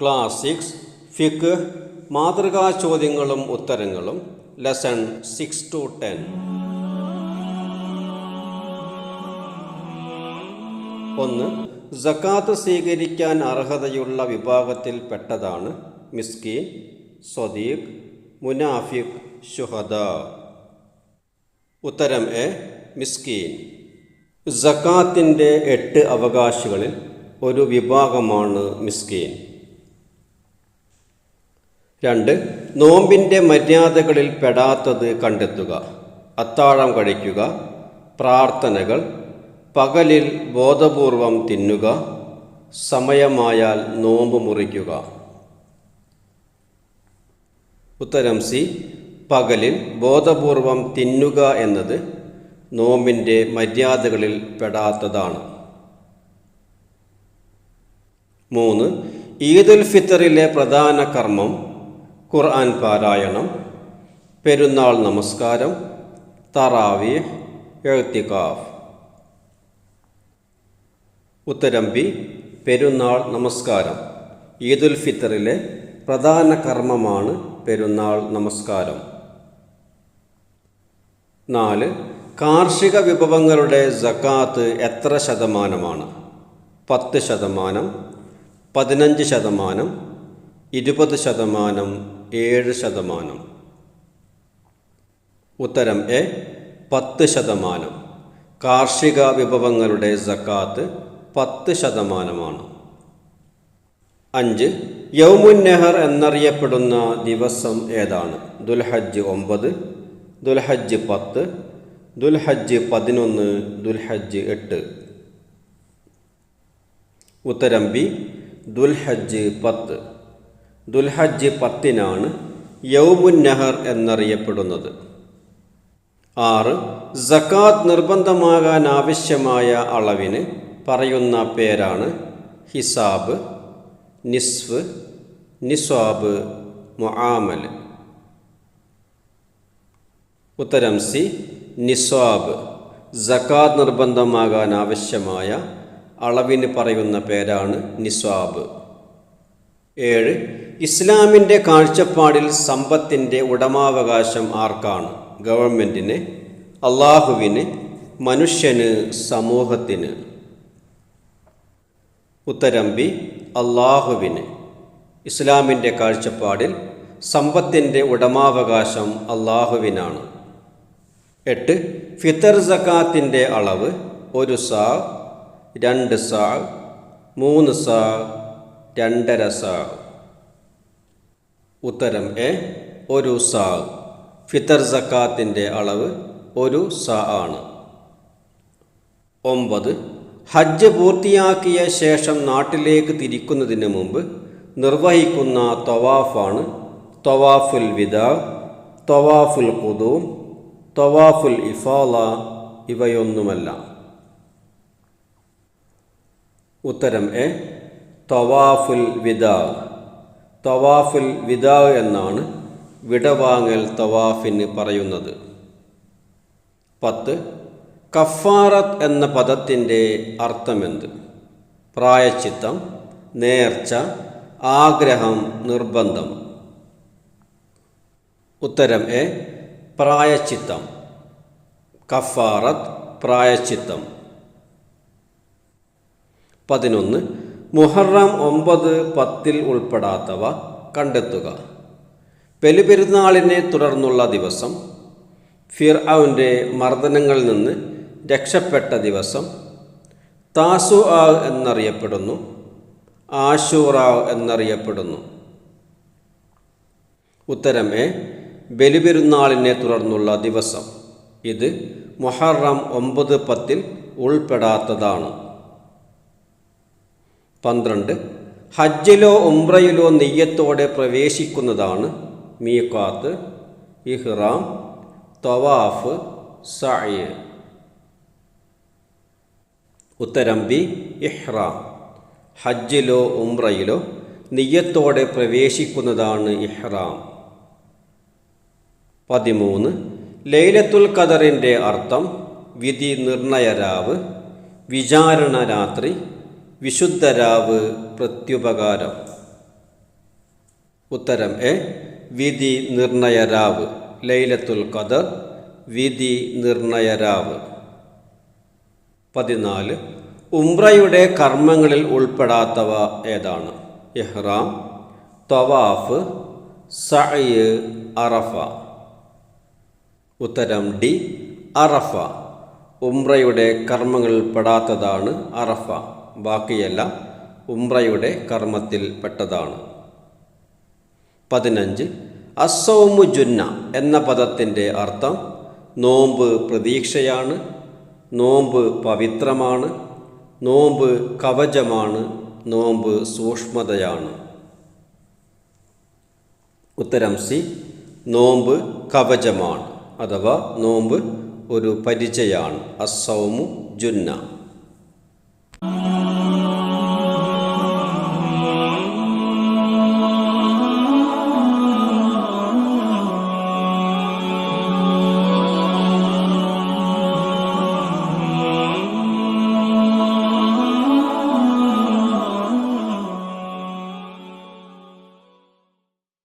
Class six ഫിക്ക് മാതൃകാ ചോദ്യങ്ങളും ഉത്തരങ്ങളും ലെസൺ സിക്സ് ടു ടെൻ ഒന്ന് ജക്കാത്ത് സ്വീകരിക്കാൻ അർഹതയുള്ള വിഭാഗത്തിൽപ്പെട്ടതാണ് മിസ്കീൻ സ്വദീഖ് മുനാഫിഖ് ഷുഹദ ഉത്തരം എ മിസ്കീൻ. ജക്കാത്തിന്റെ എട്ട് അവകാശികളിൽ ഒരു വിഭാഗമാണ് മിസ്കീൻ. രണ്ട് നോമ്പിന്റെ മര്യാദകളിൽ പെടാത്തത് കണ്ടെത്തുക. അത്താഴം കഴിക്കുക. പ്രാർത്ഥനകൾ. പകലിൽ ബോധപൂർവം തിന്നുക. സമയമായാൽ നോമ്പ് മുറിക്കുക. ഉത്തരം സി. പകലിൽ ബോധപൂർവം തിന്നുക എന്നത് നോമ്പിന്റെ മര്യാദകളിൽ പെടാത്തതാണ്. മൂന്ന് ഈദുൽ ഫിത്തറിലെ പ്രധാന കർമ്മം ഖുർആൻ പാരായണം പെരുന്നാൾ നമസ്കാരം തറാവീഹ് എഴുത്തിക്കാഫ് ഉത്തരം ബി പെരുന്നാൾ നമസ്കാരം. ഈദുൽ ഫിത്തറിലെ പ്രധാന കർമ്മമാണ് പെരുന്നാൾ നമസ്കാരം. നാല് കാർഷിക വിഭവങ്ങളുടെ ജക്കാത്ത് എത്ര ശതമാനമാണ്? പത്ത് ശതമാനം പതിനഞ്ച് ശതമാനം ഇരുപത് ശതമാനം ഏഴ് ശതമാനം. ഉത്തരം എ പത്ത് ശതമാനം. കാർഷിക വിഭവങ്ങളുടെ സക്കാത്ത് പത്ത് ശതമാനമാണ്. അഞ്ച് യൗമുൻ നെഹർ എന്നറിയപ്പെടുന്ന ദിവസം ഏതാണ്? ദുൽഹജ്ജ് ഒമ്പത് ദുൽഹജ്ജ് പത്ത് ദുൽഹജ്ജ് പതിനൊന്ന് ദുൽഹജ്ജ് എട്ട്. ഉത്തരം ബി ദുൽഹജ്ജ് പത്ത്. ദുൽഹജ്ജ് പത്തിനാണ് യൗമുൻ നഹർ എന്നറിയപ്പെടുന്നത്. ആറ് സക്കാത്ത് നിർബന്ധമാകാൻ ആവശ്യമായ അളവിന് പറയുന്ന പേരാണ് ഹിസാബ് നിസ്ഫ് നിസ്വാബ് മുആമൽ. ഉത്തരം സി നിസ്വാബ്. സക്കാത്ത് നിർബന്ധമാകാൻ ആവശ്യമായ അളവിന് പറയുന്ന പേരാണ് നിസ്വാബ്. ഏഴ് ഇസ്ലാമിന്റെ കാഴ്ചപ്പാടിൽ സമ്പത്തിന്റെ ഉടമാവകാശം ആർക്കാണ്? ഗവൺമെന്റിന് അള്ളാഹുവിന് മനുഷ്യന് സമൂഹത്തിന്. ഉത്തരം ബി അള്ളാഹുവിന്. ഇസ്ലാമിന്റെ കാഴ്ചപ്പാടിൽ സമ്പത്തിന്റെ ഉടമാവകാശം അള്ളാഹുവിനാണ്. എട്ട് ഫിത്തർ സക്കാത്തിന്റെ അളവ് ഒരു സാ രണ്ട് സാ മൂന്ന് സാ രണ്ടര സാ. ഉത്തരം എ ഒരു സാ. ഫിത്തർ സക്കാത്തിന്റെ അളവ് ഒരു സ ആണ്. ഒമ്പത് ഹജ്ജ് പൂർത്തിയാക്കിയ ശേഷം നാട്ടിലേക്ക് തിരിക്കുന്നതിന് മുമ്പ് നിർവഹിക്കുന്ന തൊവാഫാണ് തൊവാഫുൽ വിദാ തൊവാഫുൽ ഖുദൂം തൊവാഫുൽ ഇഫാല ഇവയൊന്നുമല്ല. ഉത്തരം എ തൊവാഫുൽ വിദാ. തവാഫുൽ വിദാ എന്നാണ് വിടവാങ്ങൽ തവാഫിന് പറയുന്നത്. പത്ത് കഫാറത്ത് എന്ന പദത്തിന്റെ അർത്ഥമെന്ത്? പ്രായച്ചിത്തം നേർച്ച ആഗ്രഹം നിർബന്ധം. ഉത്തരം എ പ്രായച്ചിത്തം. കഫാറത്ത് പ്രായച്ചിത്തം. പതിനൊന്ന് മുഹറം ഒമ്പത് പത്തിൽ ഉൾപ്പെടാത്തവ കണ്ടെത്തുക. ബലിപെരുന്നാളിനെ തുടർന്നുള്ള ദിവസം ഫിർഔന്റെ മർദ്ദനങ്ങളിൽ നിന്ന് രക്ഷപ്പെട്ട ദിവസം താസു ആ എന്നറിയപ്പെടുന്നു ആഷൂറ എന്നറിയപ്പെടുന്നു. ഉത്തരമേ ബലിപെരുന്നാളിനെ തുടർന്നുള്ള ദിവസം. ഇത് മൊഹറം ഒമ്പത് പത്തിൽ ഉൾപ്പെടാത്തതാണ്. പന്ത്രണ്ട്. ഹജ്ജിലോ ഉംറയിലോ നെയ്യത്തോടെ പ്രവേശിക്കുന്നതാണ് മീക്കാത്ത് ഇഹ്റാം തവാഫ് സായ് ഉത്തരം ബി ഇഹ്റാം. ഹജ്ജിലോ ഉംറയിലോ നെയ്യത്തോടെ പ്രവേശിക്കുന്നതാണ് ഇഹ്റാം. പതിമൂന്ന്. ലൈലത്തുൽ ഖദറിന്റെ അർത്ഥം വിധി നിർണയരാവ് വിചാരണ രാത്രി വിശുദ്ധരാവ് പ്രത്യുപകാരം. ഉത്തരം എ. വിധി നിർണയരാവ് ലൈലത്തുൽ ഖദർ. വിധി നിർണയരാവ് പതിനാല്. ഉംറയുടെ കർമ്മങ്ങളിൽ ഉൾപ്പെടാത്തവ ഏതാണ്? ഇഹ്റാം തവാഫ് സഅയ് അറഫ. ഉത്തരം ഡി. അറഫ. ഉംറയുടെ കർമ്മങ്ങളിൽ പെടാത്തതാണ് അറഫ. ബാക്കിയെല്ലാം ഉംറയുടെ കർമ്മത്തിൽ പെട്ടതാണ്. പതിനഞ്ച് അസൗമു ജുന്ന എന്ന പദത്തിന്റെ അർത്ഥം നോമ്പ് പ്രതീക്ഷയാണ് നോമ്പ് പവിത്രമാണ് നോമ്പ് കവചമാണ് നോമ്പ് സൂക്ഷ്മതയാണ്. ഉത്തരം സി നോമ്പ് കവചമാണ് അഥവാ നോമ്പ് ഒരു പരിചയാണ്. അസൗമു ജുന്ന.